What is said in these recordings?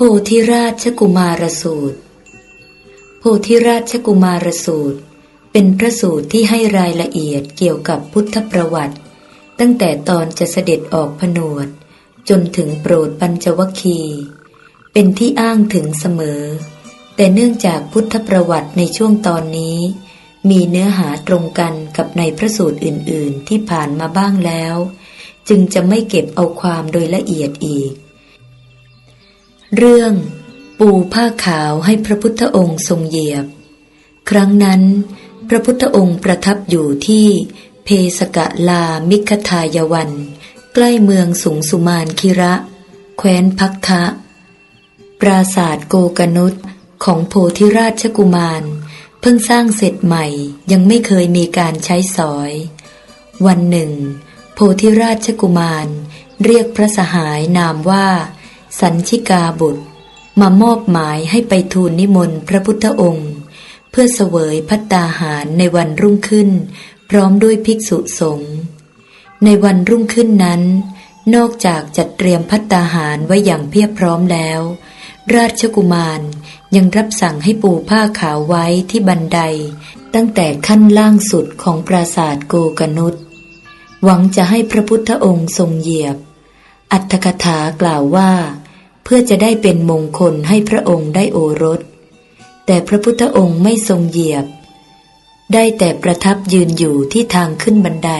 โพธิราชกุมารสูตร โพธิราชกุมารสูตร เป็นพระสูตรที่ให้รายละเอียดเกี่ยวกับพุทธประวัติ ตั้งแต่ตอนจะเสด็จออกผนวด จนถึงโปรดปัญจวคี เป็นที่อ้างถึงเสมอ แต่เนื่องจากพุทธประวัติในช่วงตอนนี้ มีเนื้อหาตรงกันกับในพระสูตรอื่น ๆ ที่ผ่านมาบ้างแล้ว จึงจะไม่เก็บเอาความโดยละเอียดอีก เรื่องปูผ้าขาวให้พระพุทธองค์ทรงเหยียบ ครั้งนั้น พระพุทธองค์ประทับอยู่ที่เพสกะลามิคทายวัน ใกล้เมืองสุงสุมานคิระ แคว้นพักคะปราศาสตร์โกกนุษของโพธิราชกุมาร เพิ่งสร้างเสร็จใหม่ยังไม่เคยมีการใช้สอย วันหนึ่ง โพธิราชกุมาร เรียกพระสหายนามว่า สัญชิกาบุตร มามอบหมายให้ไปทูลนิมนต์พระพุทธองค์ เพื่อเสวยพัตตาหารในวันรุ่งขึ้น พร้อมด้วยภิกษุสงฆ์ในวันรุ่งขึ้นนั้น นอกจากจัดเตรียมพัตตาหารไว้อย่างเพียบพร้อมแล้ว ราชกุมารยังรับสั่งให้ปูผ้าขาวไว้ที่บันได ตั้งแต่ขั้นล่างสุดของปราสาทโกกนุษหวังจะให้พระพุทธองค์ทรงเหยียบ อัตถกถากล่าวว่า เพื่อจะได้เป็นมงคลให้พระองค์ได้โอรส แต่พระพุทธองค์ไม่ทรงเหยียบ ได้แต่ประทับยืนอยู่ที่ทางขึ้นบันได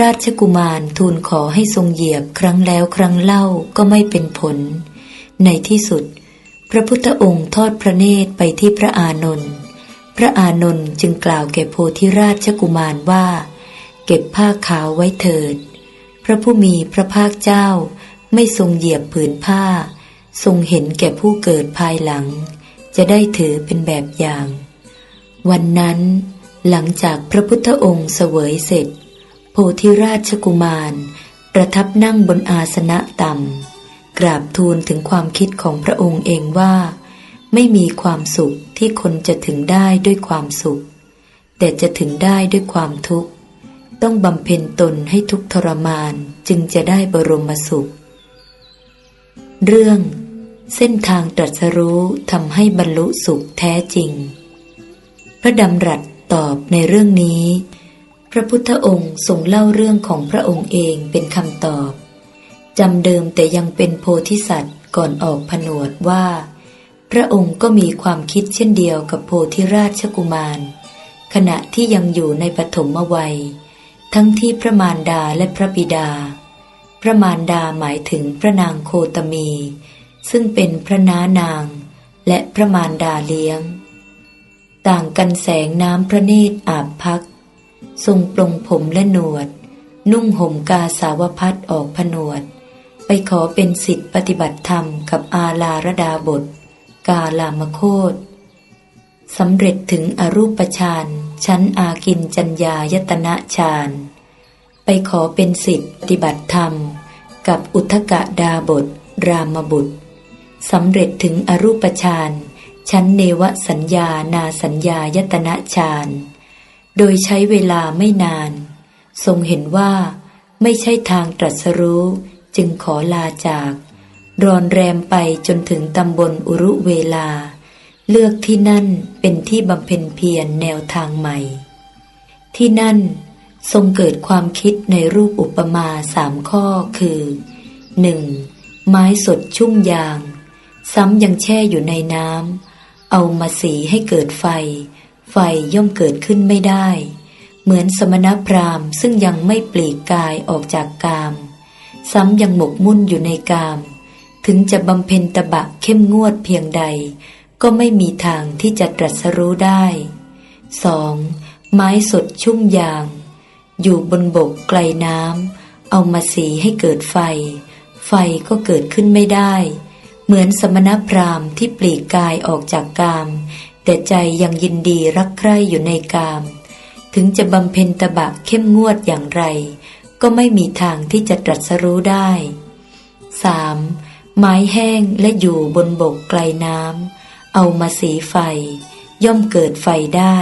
ราชกุมารทูลขอให้ทรงเหยียบครั้งแล้วครั้งเล่าก็ไม่เป็นผล ในที่สุด พระพุทธองค์ทอดพระเนตรไปที่พระอานนท์พระอานนท์จึงกล่าวแก่โพธิราชกุมารว่า เก็บผ้าขาวไว้เถิด ระผู้มีพระภาคเจ้าไม่ทรงเหยียบผืนผ้า ทรงเห็นแก่ผู้เกิดภายหลัง จะได้ถือเป็นแบบอย่าง วันนั้นหลังจากพระพุทธองค์เสวยเสร็จ โพธิราชกุมาร ประทับนั่งบนอาสนะต่ำ กราบทูลถึงความคิดของพระองค์เองว่า ไม่มีความสุขที่คนจะถึงได้ด้วยความสุข แต่จะถึงได้ด้วยความทุกข์ ต้องบำเพ็ญตนให้ทุกทรมานจึงจะได้บรมสุข เรื่องเส้นทางตรัสรู้ทำให้บรรลุสุขแท้จริง พระดำรัสตอบในเรื่องนี้ พระพุทธองค์ทรงเล่าเรื่องของพระองค์เองเป็นคำตอบจำเดิมแต่ยังเป็นโพธิสัตว์ก่อนออกผนวดว่า พระองค์ก็มีความคิดเช่นเดียวกับโพธิราชกุมาร ขณะที่ยังอยู่ในปฐมวัย ทั้งที่พระมารดาและพระบิดา พระมารดาหมายถึงพระนางโคตมี ซึ่งเป็นพระน้านาง และพระมารดาเลี้ยง ต่างกันแสงน้ำพระเนตรอาบพัก ทรงปลงผมและหนวด นุ่งห่มกาสาวพัดออกผนวด ไปขอเป็นสิทธิปฏิบัติธรรมกับอาลาระดาบท กาลามโคตสำเร็จถึงอรูปฌาน ชั้นอากินจัญญายตนะฌานไปขอเป็นสิทธิปฏิบัติธรรม กับอุทกะดาบท รามบุตรสำเร็จถึงอรูปฌานชั้นเนวสัญญานาสัญญายตนะฌานโดยใช้เวลาไม่นาน ทรงเห็นว่าไม่ใช่ทางตรัสรู้จึงขอลาจาก รอนแรมไปจนถึงตำบลอุรุเวลา เลือกที่นั่นเป็นที่บำเพ็ญเพียรแนวทางใหม่ ที่นั่นทรงเกิดความคิดในรูปอุปมาสามข้อคือ 1. ไม้สดชุ่มยาง ซ้ำยังแช่อยู่ในน้ำเอามาสีให้เกิดไฟ ไฟย่อมเกิดขึ้นไม่ได้ เหมือนสมณพราหมณ์ซึ่งยังไม่ปลีกกายออกจากกาม ซ้ำยังหมกมุ่นอยู่ในกาม ถึงจะบำเพ็ญตบะเข้มงวดเพียงใด ก็ไม่มีทางที่จะตรัสรู้ได้ 2. ไม้สดชุ่มยาง อยู่บนบกไกลน้ำเอามาสีให้เกิดไฟ ไฟก็เกิดขึ้นไม่ได้ เหมือนสมณพราหมณ์ที่ปลีกกายออกจากกาม แต่ใจยังยินดีรักใคร่อยู่ในกาม ถึงจะบำเพ็ญตบะเข้มงวดอย่างไร ก็ไม่มีทางที่จะตรัสรู้ได้ 3. ไม้แห้งและอยู่บนบกไกลน้ำ เอามาสีไฟ ย่อมเกิดไฟได้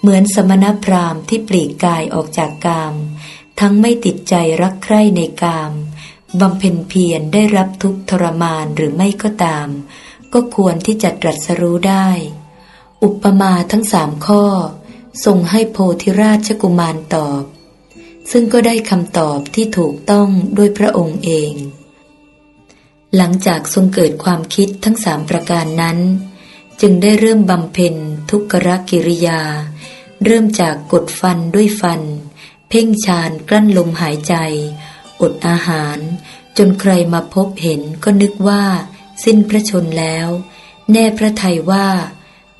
เหมือนสมณพราหมณ์ที่ปลีกกายออกจากกาม ทั้งไม่ติดใจรักใคร่ในกามบำเพ็ญเพียรได้รับทุกทรมานหรือไม่ก็ตาม ก็ควรที่จะตรัสรู้ได้ อุปมาทั้งสามข้อทรงให้โพธิราชกุมารตอบ ซึ่งก็ได้คำตอบที่ถูกต้องด้วยพระองค์เอง หลังจากทรงเกิดความคิดทั้งสามประการนั้น จึงได้เริ่มบำเพ็ญทุกขกิริยา เริ่มจากกดฟันด้วยฟัน เพ่งฌานกลั้นลมหายใจ อดอาหาร จนใครมาพบเห็นก็นึกว่า สิ้นพระชนแล้ว แน่พระทัยว่า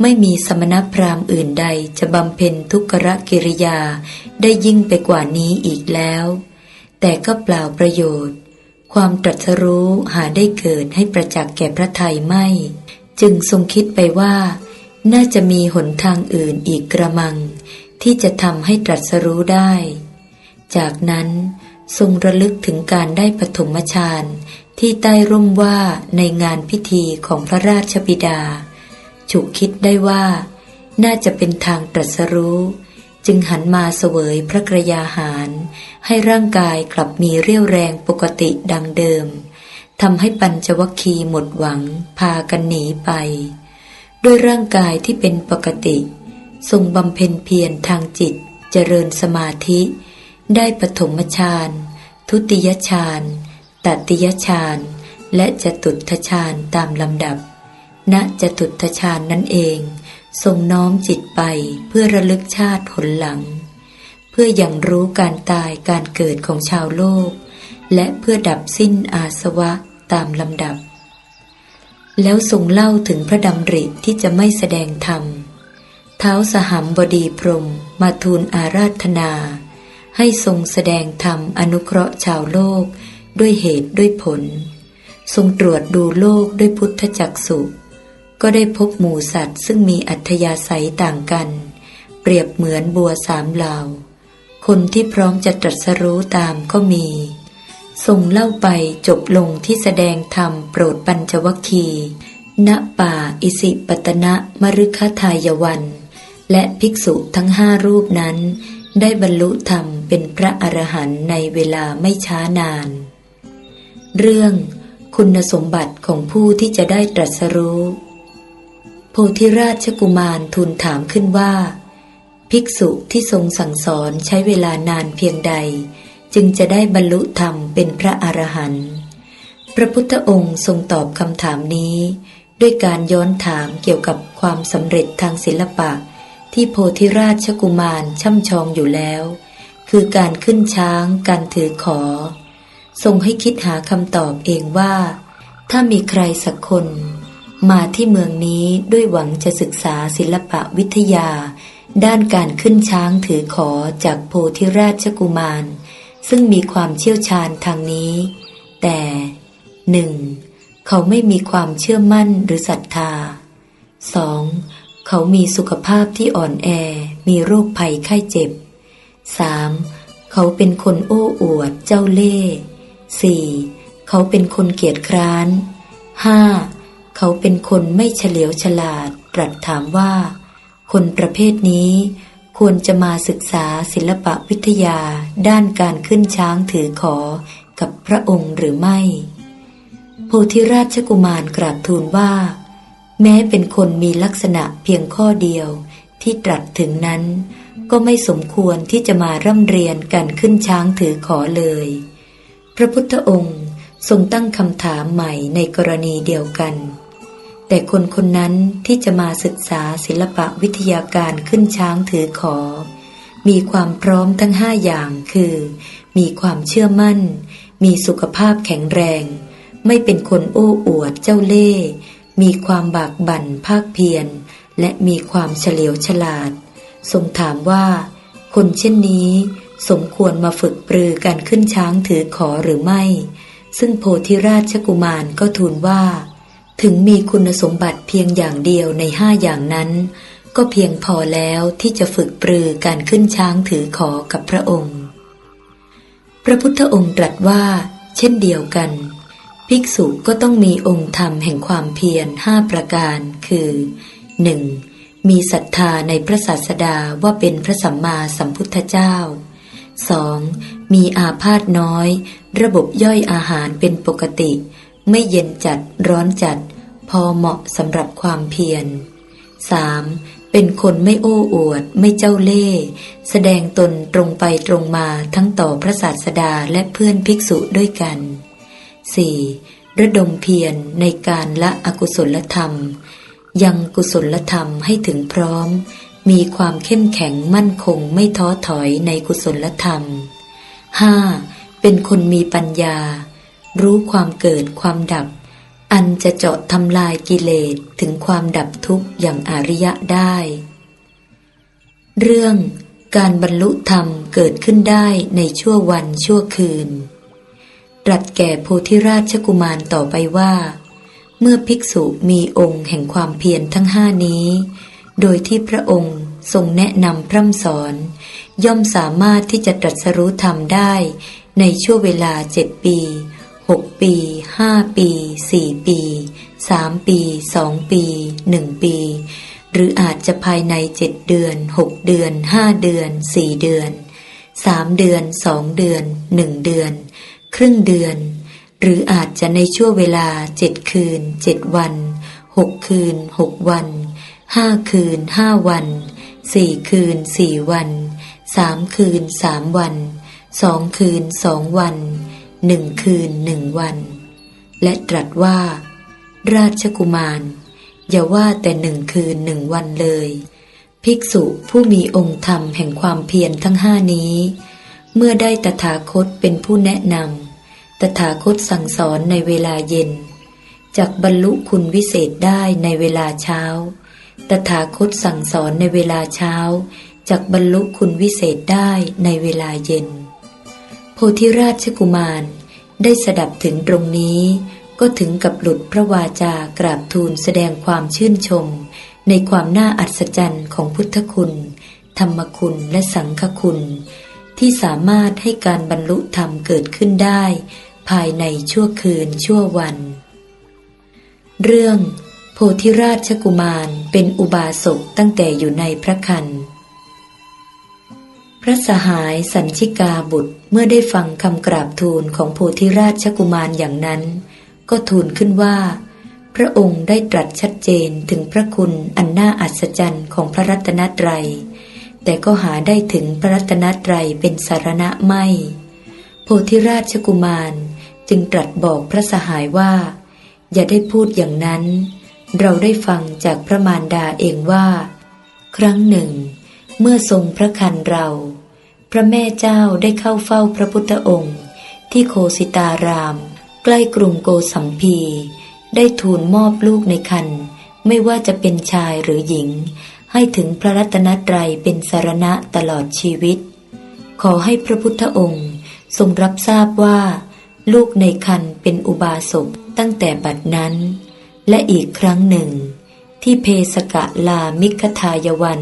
ไม่มีสมณพราหมณ์อื่นใดจะบำเพ็ญทุกขกิริยาได้ยิ่งไปกว่านี้อีกแล้ว แต่ก็เปล่าประโยชน์ความตรัสรู้หาได้เกิดให้ประจักษ์แก่พระไทยไม่ จึงทรงคิดไปว่า น่าจะมีหนทางอื่นอีกกระมัง ที่จะทำให้ตรัสรู้ได้ จากนั้นทรงระลึกถึงการได้ปฐมฌานที่ใต้ร่มว่าในงานพิธีของพระราชบิดา ฉุกคิดได้ว่า น่าจะเป็นทางตรัสรู้ จึงหันมาเสวยพระกรยาหาร ให้ร่างกายกลับมีเรี่ยวแรงปกติดังเดิม ทำให้ปัญจวัคคีหมดหวังพากันหนีไป ด้วยร่างกายที่เป็นปกติ ทรงบำเพ็ญเพียรทางจิตเจริญสมาธิ ได้ปฐมฌานทุติยฌานตติยฌานและจตุตฌานตามลำดับ ณจตุตฌานนั่นเอง ทรงน้อมจิตไปเพื่อระลึกชาติผลหลัง เพื่ออยังรู้การตายการเกิดของชาวโลก และเพื่อดับสิ้นอาสวะ ตามลำดับ แล้วทรงเล่าถึงพระดำริที่จะไม่แสดงธรรม เท้าสหัมบดีพรมมาทูลอาราธนา ให้ทรงแสดงธรรมอนุเคราะห์ชาวโลกด้วยเหตุด้วยผล ทรงตรวจดูโลกด้วยพุทธจักสุก็ได้พบหมู่สัตว์ซึ่งมีอัธยาศัยต่างกัน เปรียบเหมือนบัวสามเหล่า คนที่พร้อมจะตรัสรู้ตามก็มี ทรงเล่าไปจบลงที่แสดงธรรมโปรดปัญจวัคคีณป่าอิสิปตนะมฤคทายวัน และภิกษุทั้งห้ารูปนั้น ได้บรรลุธรรมเป็นพระอรหันต์ในเวลาไม่ช้านาน เรื่องคุณสมบัติของผู้ที่จะได้ตรัสรู้ โพธิราชกุมารทูลถามขึ้นว่า ภิกษุที่ทรงสั่งสอนใช้เวลานานเพียงใด จึงจะได้บรรลุธรรมเป็นพระอรหันต์พระพุทธองค์ทรงตอบคำถามนี้ ด้วยการย้อนถามเกี่ยวกับความสำเร็จทางศิลปะ ที่โพธิราชกุมารช่ำชองอยู่แล้ว คือการขึ้นช้างการถือขอ ทรงให้คิดหาคำตอบเองว่า ถ้ามีใครสักคน มาที่เมืองนี้ด้วยหวังจะศึกษาศิลปะวิทยา ด้านการขึ้นช้างถือขอจากโพธิราชกุมาร ซึ่งมีความเชี่ยวชาญทางนี้ แต่หนึ่งเขาไม่มีความเชื่อมั่นหรือศรัทธา 2. เขามีสุขภาพที่อ่อนแอ มีโรคภัยไข้เจ็บ 3. เขาเป็นคนโอ้อวดเจ้าเล่ห์ 4. เขาเป็นคนเกียจคร้าน 5. เขาเป็นคนไม่เฉลียวฉลาดตรัสถามว่า คนประเภทนี้ ควรจะมาศึกษาศิลปะวิทยาด้านการขึ้นช้างถือขอกับพระองค์หรือไม่ โพธิราชกุมารกราบทูลว่า แม้เป็นคนมีลักษณะเพียงข้อเดียวที่ตรัสถึงนั้น ก็ไม่สมควรที่จะมาร่ำเรียนการขึ้นช้างถือขอเลย พระพุทธองค์ทรงตั้งคำถามใหม่ในกรณีเดียวกัน แต่คนคนนั้นที่จะมาศึกษาศิลปะวิทยาการขึ้นช้างถือขอ มีความพร้อมทั้งห้าอย่างคือ มีความเชื่อมั่น มีสุขภาพแข็งแรง ไม่เป็นคนโอ้อวดเจ้าเล่ห์มีความบากบั่นภาคเพียร และมีความเฉลียวฉลาด ทรงถามว่า คนเช่นนี้สมควรมาฝึกปรือการขึ้นช้างถือขอหรือไม่ ซึ่งโพธิราชกุมารก็ทูลว่า ถึงมีคุณสมบัติเพียงอย่างเดียวในห้าอย่างนั้น ก็เพียงพอแล้วที่จะฝึกปรือการขึ้นช้างถือขอกับพระองค์ พระพุทธองค์ตรัสว่า เช่นเดียวกัน ภิกษุก็ต้องมีองค์ธรรมแห่งความเพียรห้าประการ คือ 1. มีศรัทธาในพระศาสดาว่าเป็นพระสัมมาสัมพุทธเจ้า 2. มีอาพาธน้อย ระบบย่อยอาหารเป็นปกติ ไม่เย็นจัดร้อนจัด พอเหมาะสำหรับความเพียร 3. เป็นคนไม่โอ้อวด ไม่เจ้าเล่ห์แสดงตนตรงไปตรงมาทั้งต่อพระศาสดาและเพื่อนภิกษุด้วยกัน 4. ระดมเพียรในการละอกุศลธรรม ยังกุศลธรรมให้ถึงพร้อม มีความเข้มแข็งมั่นคงไม่ท้อถอยในกุศลธรรม 5. เป็นคนมีปัญญา รู้ความเกิดความดับ อันจะเจาะทำลายกิเลสถึงความดับทุกข์อย่างอริยะได้ เรื่องการบรรลุธรรมเกิดขึ้นได้ในชั่ววันชั่วคืน ตรัสแก่โพธิราชกุมารต่อไปว่า เมื่อภิกษุมีองค์แห่งความเพียรทั้งห้านี้ โดยที่พระองค์ทรงแนะนำพร่ำสอน ย่อมสามารถที่จะตรัสรู้ธรรมได้ในช่วงเวลาเจ็ดปี หกปีห้าปีสี่ปีสามปีสองปีหนึ่งปี หรืออาจจะภายในเจ็ดเดือนหกเดือนห้าเดือนสี่เดือนสามเดือนสองเดือนหนึ่งเดือน ครึ่งเดือน หรืออาจจะในช่วงเวลาเจ็ดคืนเจ็ดวันหกคืนหกวันห้าคืนห้าวันสี่คืนสี่วันสามคืนสามวันสองคืนสองวัน หนึ่งคืนหนึ่งวัน และตรัสว่า ราชกุมาร อย่าว่าแต่หนึ่งคืนหนึ่งวันเลย ภิกษุผู้มีองค์ธรรมแห่งความเพียรทั้งห้านี้ เมื่อได้ตถาคตเป็นผู้แนะนำตถาคตสั่งสอนในเวลาเย็นจากบรรลุคุณวิเศษได้ในเวลาเช้า ตถาคตสั่งสอนในเวลาเช้าจากบรรลุคุณวิเศษได้ในเวลาเย็น ธิราชกุมาร ได้สดับถึงตรงนี้ ก็ถึงกับหลุดพระวาจากราบทูลแสดงความชื่นชม ในความน่าอัศจรรย์ของพุทธคุณ ธรรมคุณและสังฆคุณ ที่สามารถให้การบรรลุธรรมเกิดขึ้นได้ ภายในชั่วคืนชั่ววัน เรื่อง โพธิราชกุมารเป็นอุบาสกตั้งแต่อยู่ในพระคัน พระสหายสัญชิกาบุตรเมื่อได้ฟังคำกราบทูลของโพธิราชกุมารอย่างนั้น ก็ทูลขึ้นว่า พระองค์ได้ตรัสชัดเจนถึงพระคุณอันน่าอัศจรรย์ของพระรัตนตรัย แต่ก็หาได้ถึงพระรัตนตรัยเป็นสารณะไม่ โพธิราชกุมารจึงตรัสบอกพระสหายว่า อย่าได้พูดอย่างนั้น เราได้ฟังจากพระมารดาเองว่า ครั้งหนึ่ง เมื่อทรงพระคันเรา พระแม่เจ้าได้เข้าเฝ้าพระพุทธองค์ ที่โคสิตาราม ใกล้กรุงโกสัมพี ได้ทูลมอบลูกในคันไม่ว่าจะเป็นชายหรือหญิง ให้ถึงพระรัตนตรัยเป็นสารณะตลอดชีวิต ขอให้พระพุทธองค์ทรงรับทราบว่า ลูกในคันเป็นอุบาสกตั้งแต่บัดนั้น และอีกครั้งหนึ่ง ที่เพสกะลามิคทายวัน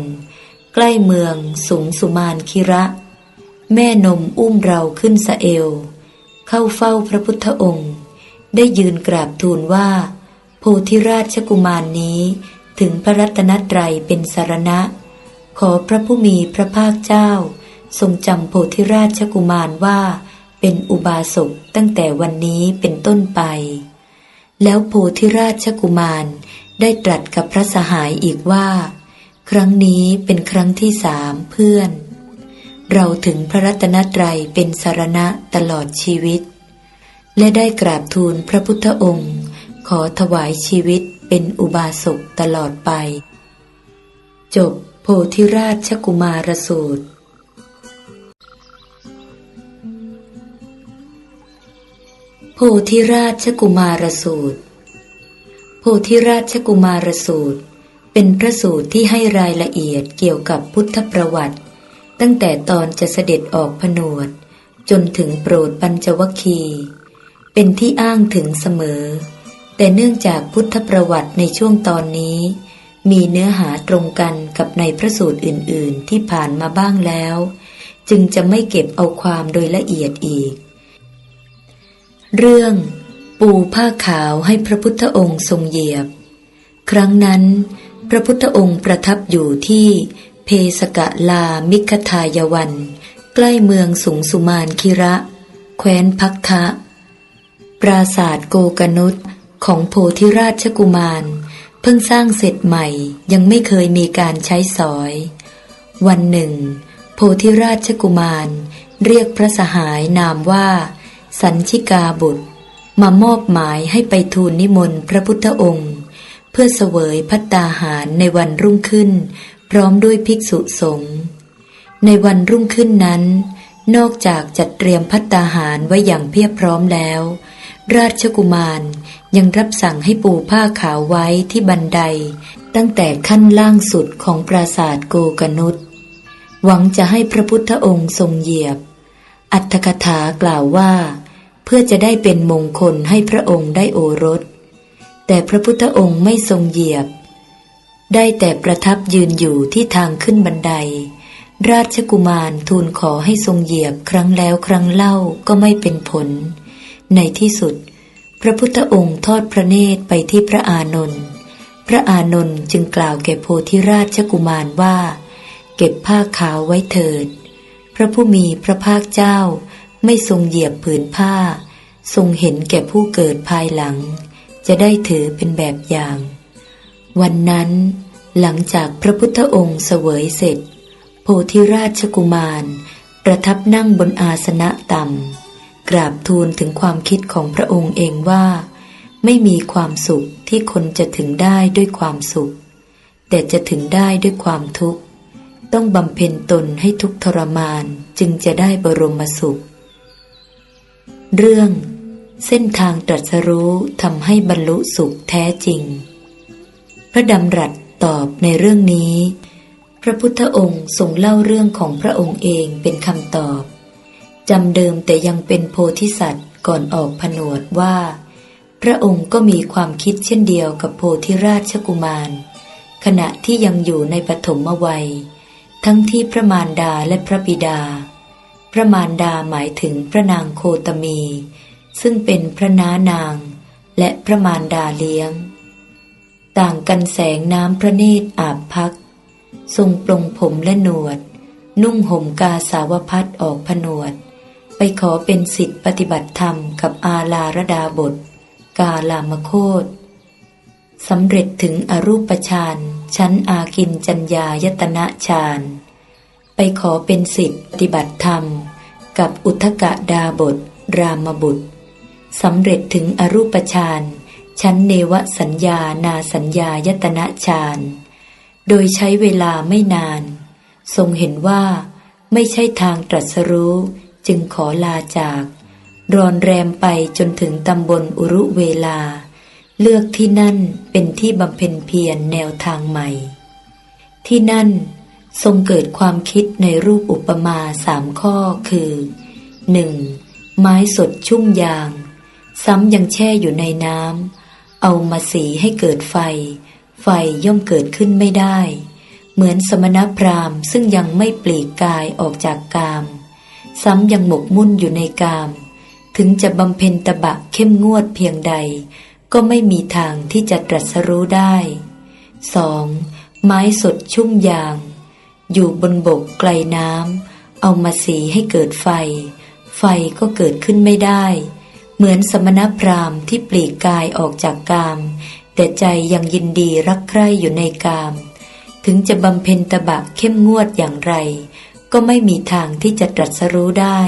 ใกล้เมืองสุงสุมานคิระ แม่นมอุ้มเราขึ้นสะเอว เข้าเฝ้าพระพุทธองค์ ได้ยืนกราบทูลว่า โพธิราชกุมารนนี้ถึงพระรัตนตรัยเป็นสารณะ ขอพระผู้มีพระภาคเจ้า ทรงจำโพธิราชกุมารว่า เป็นอุบาสกตั้งแต่วันนี้เป็นต้นไป แล้วโพธิราชกุมารได้ตรัสกับพระสหายอีกว่า ครั้งนี้เป็นครั้งที่สามเพื่อน เราถึงพระรัตนตรัยเป็นสารณะตลอดชีวิต และได้กราบทูลพระพุทธองค์ ขอถวายชีวิตเป็นอุบาสกตลอดไป จบโพธิราชกุมารสูตร โพธิราชกุมารสูตร โพธิราชกุมารสูตร เป็นพระสูตรที่ให้รายละเอียดเกี่ยวกับพุทธประวัติ ตั้งแต่ตอนจะเสด็จออกผนวด จนถึงโปรดปัญจวคี เป็นที่อ้างถึงเสมอ แต่เนื่องจากพุทธประวัติในช่วงตอนนี้ มีเนื้อหาตรงกันกับในพระสูตรอื่น ๆ ที่ผ่านมาบ้างแล้ว จึงจะไม่เก็บเอาความโดยละเอียดอีก เรื่อง ปูผ้าขาวให้พระพุทธองค์ทรงเหยียบ ครั้งนั้น พระพุทธองค์ประทับอยู่ที่ เพสกะลามิคทายวัน ใกล้เมืองสุงสุมานคิระ แคว้นพักทะ ปราสาทโกกนุษของโพธิราชกุมาร เพิ่งสร้างเสร็จใหม่ยังไม่เคยมีการใช้สอย วันหนึ่ง โพธิราชกุมาร เรียกพระสหายนามว่า สัญชิกาบุตร มามอบหมายให้ไปทูลนิมนต์พระพุทธองค์ เพื่อเสวยพัตตาหารในวันรุ่งขึ้น พร้อมด้วยภิกษุสงฆ์ในวันรุ่งขึ้นนั้น นอกจากจัดเตรียมพัตตาหารไว้อย่างเพียบพร้อมแล้ว ราชกุมารยังรับสั่งให้ปูผ้าขาวไว้ที่บันได ตั้งแต่ขั้นล่างสุดของปราสาทโกกนุษหวังจะให้พระพุทธองค์ทรงเหยียบ อัตถกถากล่าวว่า เพื่อจะได้เป็นมงคลให้พระองค์ได้โอรส แต่พระพุทธองค์ไม่ทรงเหยียบ ได้แต่ประทับยืนอยู่ที่ทางขึ้นบันได ราชกุมารทูลขอให้ทรงเหยียบครั้งแล้วครั้งเล่าก็ไม่เป็นผล ในที่สุด พระพุทธองค์ทอดพระเนตรไปที่พระอานนท์พระอานนท์จึงกล่าวแก่โพธิราชกุมารว่า เก็บผ้าขาวไว้เถิด พระผู้มีพระภาคเจ้าไม่ทรงเหยียบผืนผ้า ทรงเห็นแก่ผู้เกิดภายหลัง จะได้ถือเป็นแบบอย่าง วันนั้นหลังจากพระพุทธองค์เสวยเสร็จ โพธิราชกุมาร ประทับนั่งบนอาสนะต่ำ กราบทูลถึงความคิดของพระองค์เองว่า ไม่มีความสุขที่คนจะถึงได้ด้วยความสุข แต่จะถึงได้ด้วยความทุกข์ ต้องบำเพ็ญตนให้ทุกทรมานจึงจะได้บรมสุข เรื่อง เส้นทางตรัสรู้ทำให้บรรลุสุขแท้จริง ระดำรัสตอบในเรื่องนี้ พระพุทธองค์ทรงเล่าเรื่องของพระองค์เองเป็นคำตอบจำเดิมแต่ยังเป็นโพธิสัตว์ก่อนออกผนวดว่า พระองค์ก็มีความคิดเช่นเดียวกับโพธิราชกุมาร ขณะที่ยังอยู่ในปฐมวัย ทั้งที่พระมารดาและพระบิดา พระมารดาหมายถึงพระนางโคตมี ซึ่งเป็นพระน้านาง และพระมารดาเลี้ยง ต่างกันแสงน้ำพระเนตรอาบพัก ทรงปลงผมและหนวด นุ่งห่มกาสาวพัดออกผนวด ไปขอเป็นสิทธิปฏิบัติธรรมกับอาลาระดาบท กาลามโคตสำเร็จถึงอรูปฌานชั้นอากินจัญญายตนะฌานไปขอเป็นสิทธิปฏิบัติธรรม กับอุทกดาบท รามบุตรสำเร็จถึงอรูปฌาน ชั้นเนวสัญญานาสัญญายตนะฌานโดยใช้เวลาไม่นาน ทรงเห็นว่า ไม่ใช่ทางตรัสรู้จึงขอลาจาก รอนแรมไปจนถึงตำบลอุรุเวลา เลือกที่นั่นเป็นที่บำเพ็ญเพียรแนวทางใหม่ ที่นั่นทรงเกิดความคิดในรูปอุปมาสามข้อคือ 1. ไม้สดชุ่มยาง ซ้ำยังแช่อยู่ในน้ำ เอามาสีให้เกิดไฟ ไฟย่อมเกิดขึ้นไม่ได้ เหมือนสมณพราหมณ์ซึ่งยังไม่ปลีกกายออกจากกาม ซ้ำยังหมกมุ่นอยู่ในกาม ถึงจะบำเพ็ญตบะเข้มงวดเพียงใด ก็ไม่มีทางที่จะตรัสรู้ได้ 2. ไม้สดชุ่มยาง อยู่บนบกไกลน้ำเอามาสีให้เกิดไฟ ไฟก็เกิดขึ้นไม่ได้ เหมือนสมณพราหมณ์ที่ปลีกกายออกจากกาม แต่ใจยังยินดีรักใคร่อยู่ในกาม ถึงจะบำเพ็ญตบะเข้มงวดอย่างไร ก็ไม่มีทางที่จะตรัสรู้ได้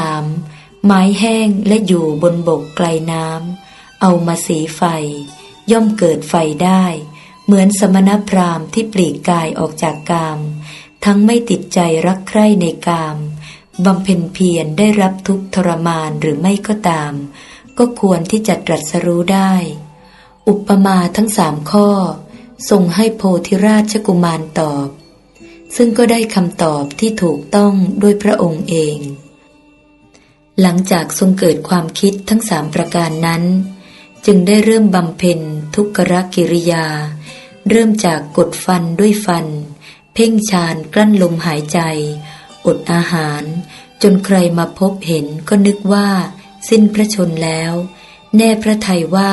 3. ไม้แห้งและอยู่บนบกไกลน้ำเอามาสีไฟ ย่อมเกิดไฟได้ เหมือนสมณพราหมณ์ที่ปลีกกายออกจากกาม ทั้งไม่ติดใจรักใคร่ในกาม บำเพ็ญเพียรได้รับทุกทรมานหรือไม่ก็ตาม ก็ควรที่จะตรัสรู้ได้ อุปมาทั้งสามข้อ ทรงให้โพธิราชกุมารตอบ ซึ่งก็ได้คำตอบที่ถูกต้องด้วยพระองค์เอง หลังจากทรงเกิดความคิดทั้งสามประการนั้น จึงได้เริ่มบำเพ็ญทุกขกิริยา เริ่มจากกดฟันด้วยฟัน เพ่งฌานกลั้นลมหายใจ อดอาหาร จนใครมาพบเห็นก็นึกว่า สิ้นพระชนแล้ว แน่พระทัยว่า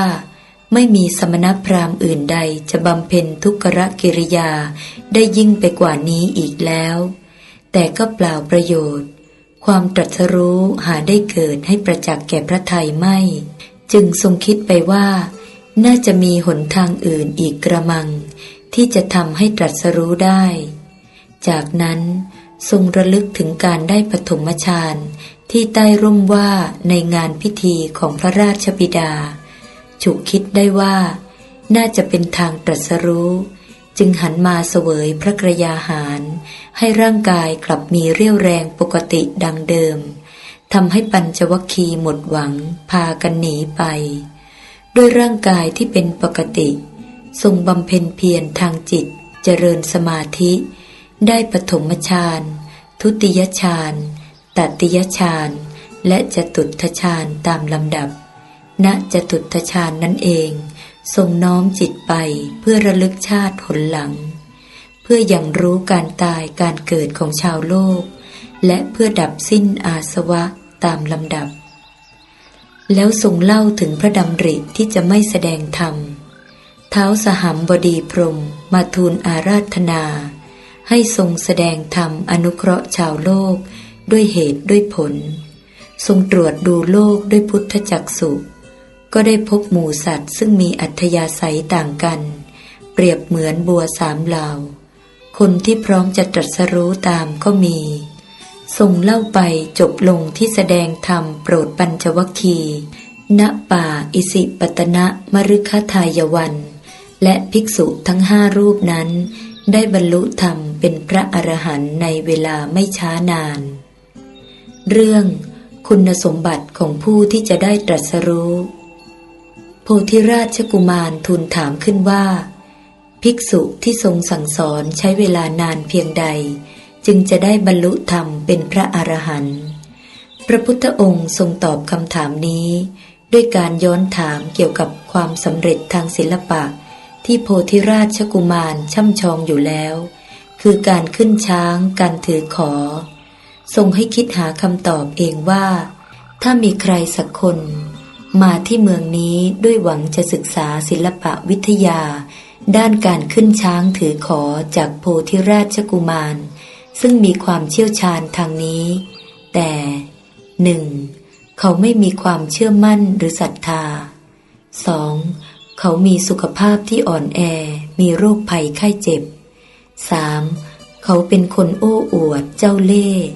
ไม่มีสมณพราหมณ์อื่นใดจะบำเพ็ญทุกขกิริยาได้ยิ่งไปกว่านี้อีกแล้วแแต่ก็เปล่าประโยชน์ ความตรัสรู้หาได้เกิดให้ประจักษ์แก่พระไทยไม่ จึงทรงคิดไปว่า น่าจะมีหนทางอื่นอีกกระมัง ที่จะทำให้ตรัสรู้ได้ จากนั้น ทรงระลึกถึงการได้ปฐมฌานที่ใต้ร่มว่าในงานพิธีของพระราชบิดา ฉุกคิดได้ว่า น่าจะเป็นทางตรัสรู้ จึงหันมาเสวยพระกระยาหาร ให้ร่างกายกลับมีเรี่ยวแรงปกติดังเดิมทำให้ปัญจวัคคีหมดหวังพากันหนีไป ด้วยร่างกายที่เป็นปกติ ทรงบำเพ็ญเพียรทางจิตเจริญสมาธิ ได้ปฐมฌานทุติยฌานตติยฌานและจตุตฌานตามลำดับ ณจตุตฌานนั่นเอง ทรงน้อมจิตไปเพื่อระลึกชาติผลหลัง เพื่ออยังรู้การตายการเกิดของชาวโลก และเพื่อดับสิ้นอาสวะตามลำดับ แล้วทรงเล่าถึงพระดำริที่จะไม่แสดงธรรม เท้าสหัมบดีพรมมาทูลอาราธนา ให้ทรงแสดงธรรมอนุเคราะห์ชาวโลก ด้วยเหตุด้วยผล ทรงตรวจดูโลกด้วยพุทธจักสุก็ได้พบหมู่สัตว์ซึ่งมีอัธยาศัยต่างกัน เปรียบเหมือนบัวสามเหล่า คนที่พร้อมจะตรัสรู้ตามก็มี ทรงเล่าไปจบลงที่แสดงธรรมโปรดปัญจวัคคีย์ณป่าอิสิปตนะมฤคทายวัน และภิกษุทั้งห้ารูปนั้น ได้บรรลุธรรมเป็นพระอรหันต์ในเวลาไม่ช้านาน เรื่องคุณสมบัติของผู้ที่จะได้ตรัสรู้ โพธิราชกุมารทูลถามขึ้นว่า ภิกษุที่ทรงสั่งสอนใช้เวลานานเพียงใด จึงจะได้บรรลุธรรมเป็นพระอรหันต์พระพุทธองค์ทรงตอบคำถามนี้ ด้วยการย้อนถามเกี่ยวกับความสำเร็จทางศิลปะ ที่โพธิราชกุมารช่ำชองอยู่แล้ว คือการขึ้นช้าง การถือขอ ทรงให้คิดหาคำตอบเองว่า ถ้ามีใครสักคน มาที่เมืองนี้ด้วยหวังจะศึกษาศิลปะวิทยา ด้านการขึ้นช้างถือขอจากโพธิราชกุมาร ซึ่งมีความเชี่ยวชาญทางนี้ แต่หนึ่งเขาไม่มีความเชื่อมั่นหรือศรัทธา 2. เขามีสุขภาพที่อ่อนแอ มีโรคภัยไข้เจ็บ 3. เขาเป็นคนโอ้อวดเจ้าเล่ห์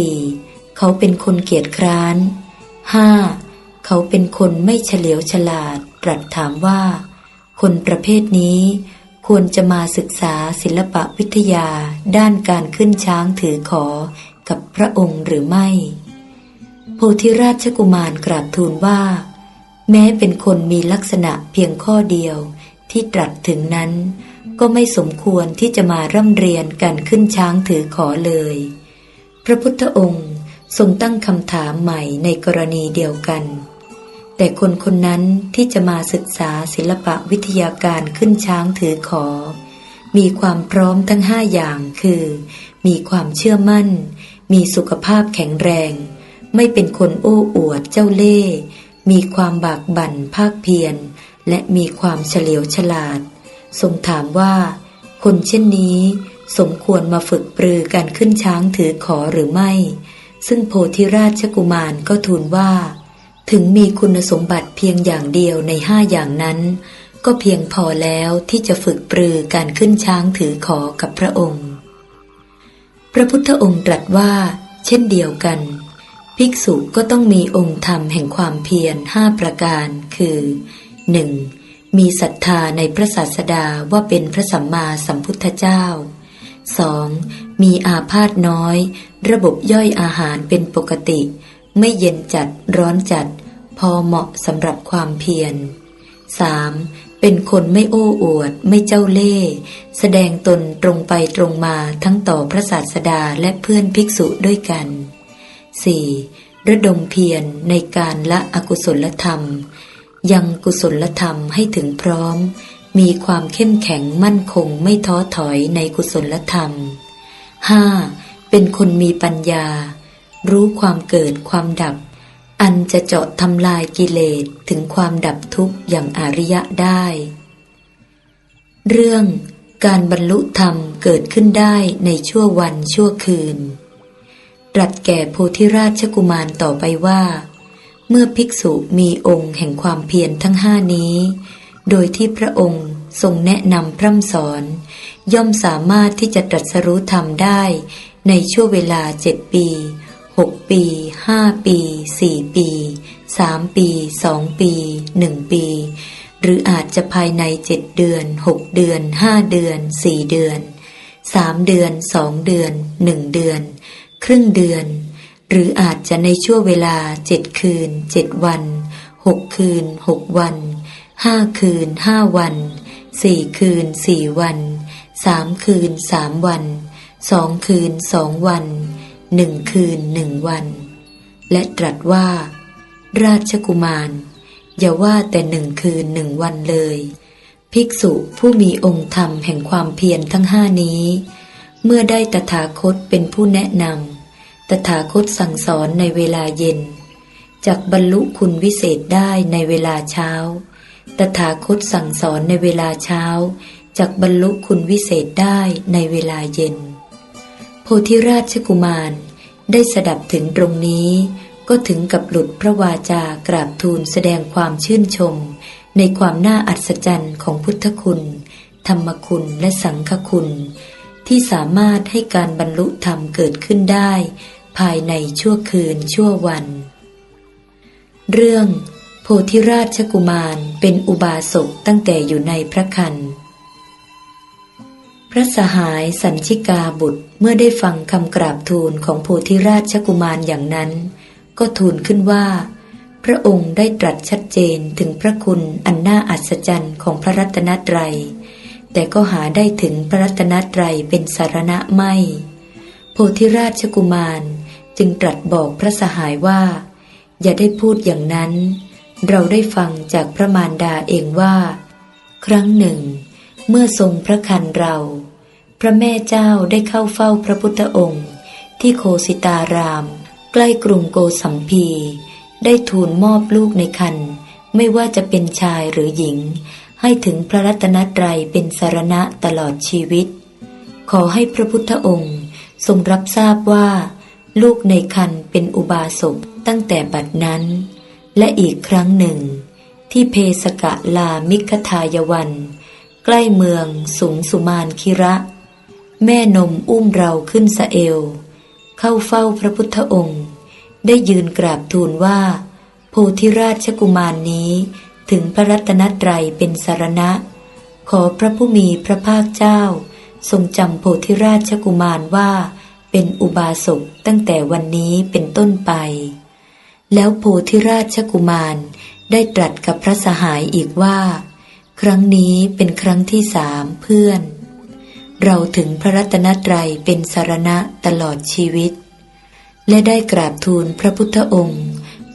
4. เขาเป็นคนเกียจคร้าน 5. เขาเป็นคนไม่เฉลียวฉลาด ตรัสถามว่า คนประเภทนี้ควรจะมาศึกษาศิลปะวิทยาด้านการขึ้นช้างถือขอกับพระองค์หรือไม่ โพธิราชกุมารกราบทูลว่า แม้เป็นคนมีลักษณะเพียงข้อเดียวที่ตรัสถึงนั้น ก็ไม่สมควรที่จะมาร่ำเรียนการขึ้นช้างถือขอเลย พระพุทธองค์ทรงตั้งคำถามใหม่ในกรณีเดียวกัน แต่คนคนนั้นที่จะมาศึกษาศิลปะวิทยาการขึ้นช้างถือขอ มีความพร้อมทั้งห้าอย่างคือ มีความเชื่อมั่น มีสุขภาพแข็งแรง ไม่เป็นคนโอ้อวดเจ้าเล่ห์ มีความบากบั่นภาคเพียร และมีความเฉลียวฉลาด ทรงถามว่า คนเช่นนี้สมควรมาฝึกปรือการขึ้นช้างถือขอหรือไม่ ซึ่งโพธิราชกุมารก็ทูลว่า ถึงมีคุณสมบัติเพียงอย่างเดียวในห้าอย่างนั้น ก็เพียงพอแล้วที่จะฝึกปรือการขึ้นช้างถือขอกับพระองค์ พระพุทธองค์ตรัสว่า เช่นเดียวกัน ภิกษุก็ต้องมีองค์ธรรมแห่งความเพียรห้าประการ คือ 1. มีศรัทธาในพระศาสดาว่าเป็นพระสัมมาสัมพุทธเจ้า 2. มีอาพาธน้อย ระบบย่อยอาหารเป็นปกติ ไม่เย็นจัดร้อนจัด พอเหมาะสำหรับความเพียร 3. เป็นคนไม่โอ้อวด ไม่เจ้าเล่ห์แสดงตนตรงไปตรงมาทั้งต่อพระศาสดาและเพื่อนภิกษุด้วยกัน 4. ระดมเพียรในการละอกุศลธรรม ยังกุศลธรรมให้ถึงพร้อม มีความเข้มแข็งมั่นคงไม่ท้อถอยในกุศลธรรม 5. เป็นคนมีปัญญา รู้ความเกิดความดับ อันจะเจาะทำลายกิเลสถึงความดับทุกข์อย่างอาริยะได้ เรื่องการบรรลุธรรมเกิดขึ้นได้ในชั่ววันชั่วคืน รัสแก่โพธิราชกุมารต่อไปว่า เมื่อภิกษุมีองค์แห่งความเพียรทั้งห้านี้ โดยที่พระองค์ทรงแนะนำพร่ำสอน ย่อมสามารถที่จะตรัสรู้ธรรมได้ในช่วงเวลาเจ็ดปีหกปีห้าปีสี่ปีสามปีสองปีหนึ่งปี หรืออาจจะภายในเจ็ดเดือนหกเดือนห้าเดือนสี่เดือนสามเดือนสองเดือนหนึ่งเดือน ครึ่งเดือน หรืออาจจะในช่วงเวลาเจ็ดคืนเจ็ดวันหกคืนหกวันห้าคืนห้าวันสี่คืนสี่วันสามคืนสามวันสองคืนสองวันหนึ่งคืนหนึ่งวัน และตรัสว่า ราชกุมาร อย่าว่าแต่หนึ่งคืนหนึ่งวันเลย ภิกษุผู้มีองค์ธรรมแห่งความเพียรทั้งห้านี้ เมื่อได้ตถาคตเป็นผู้แนะนำ ตถาคตสั่งสอนในเวลาเย็น จากบรรลุคุณวิเศษได้ในเวลาเช้า ตถาคตสั่งสอนในเวลาเช้าจากบรรลุคุณวิเศษได้ในเวลาเย็น โพธิราชกุมารได้สดับถึงตรงนี้ ก็ถึงกับหลุดพระวาจากราบทูลแสดงความชื่นชม ในความน่าอัศจรรย์ของพุทธคุณ ธรรมคุณและสังฆคุณ ที่สามารถให้การบรรลุธรรมเกิดขึ้นได้ ภายในชั่วคืนชั่ววัน เรื่อง โพธิราชกุมารเป็นอุบาสกตั้งแต่อยู่ในพระคันพระสหายสัญชิกาบุตรเมื่อได้ฟังคำกราบทูลของโพธิราชกุมารอย่างนั้น ก็ทูลขึ้นว่า พระองค์ได้ตรัสชัดเจนถึงพระคุณอันน่าอัศจรรย์ของพระรัตนตรัย แต่ก็หาได้ถึงพระรัตนตรัยเป็นสารณะไม่ โพธิราชกุมารจึงตรัสบอกพระสหายว่า อย่าได้พูดอย่างนั้น เราได้ฟังจากพระมารดาเองว่า ครั้งหนึ่ง เมื่อทรงพระคันเรา พระแม่เจ้าได้เข้าเฝ้าพระพุทธองค์ ที่โคสิตาราม ใกล้กรุงโกสัมพี ได้ทูลมอบลูกในคันไม่ว่าจะเป็นชายหรือหญิง ให้ถึงพระรัตนตรัยเป็นสารณะตลอดชีวิต ขอให้พระพุทธองค์ทรงรับทราบว่า ลูกในคันเป็นอุบาสกตั้งแต่บัดนั้น และอีกครั้งหนึ่ง ที่เพสกะลามิคทายวัน ใกล้เมืองสุงสุมานคิระ แม่นมอุ้มเราขึ้นสะเอว เข้าเฝ้าพระพุทธองค์ ได้ยืนกราบทูลว่า โพธิราชกุมารนนี้ ถึงพระรัตนตรัยเป็นสารณะ ขอพระผู้มีพระภาคเจ้า ทรงจำโพธิราชกุมารว่า เป็นอุบาสกตั้งแต่วันนี้เป็นต้นไป แล้วโพธิราชกุมารได้ตรัสกับพระสหายอีกว่า ครั้งนี้เป็นครั้งที่สามเพื่อน เราถึงพระรัตนตรัยเป็นสารณะตลอดชีวิต และได้กราบทูลพระพุทธองค์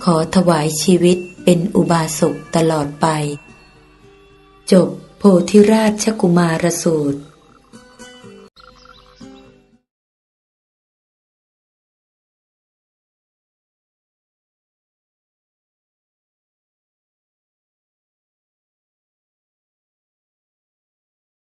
ขอถวายชีวิต เป็นอุบาสกตลอดไป จบโพธิราชกุมารสูตร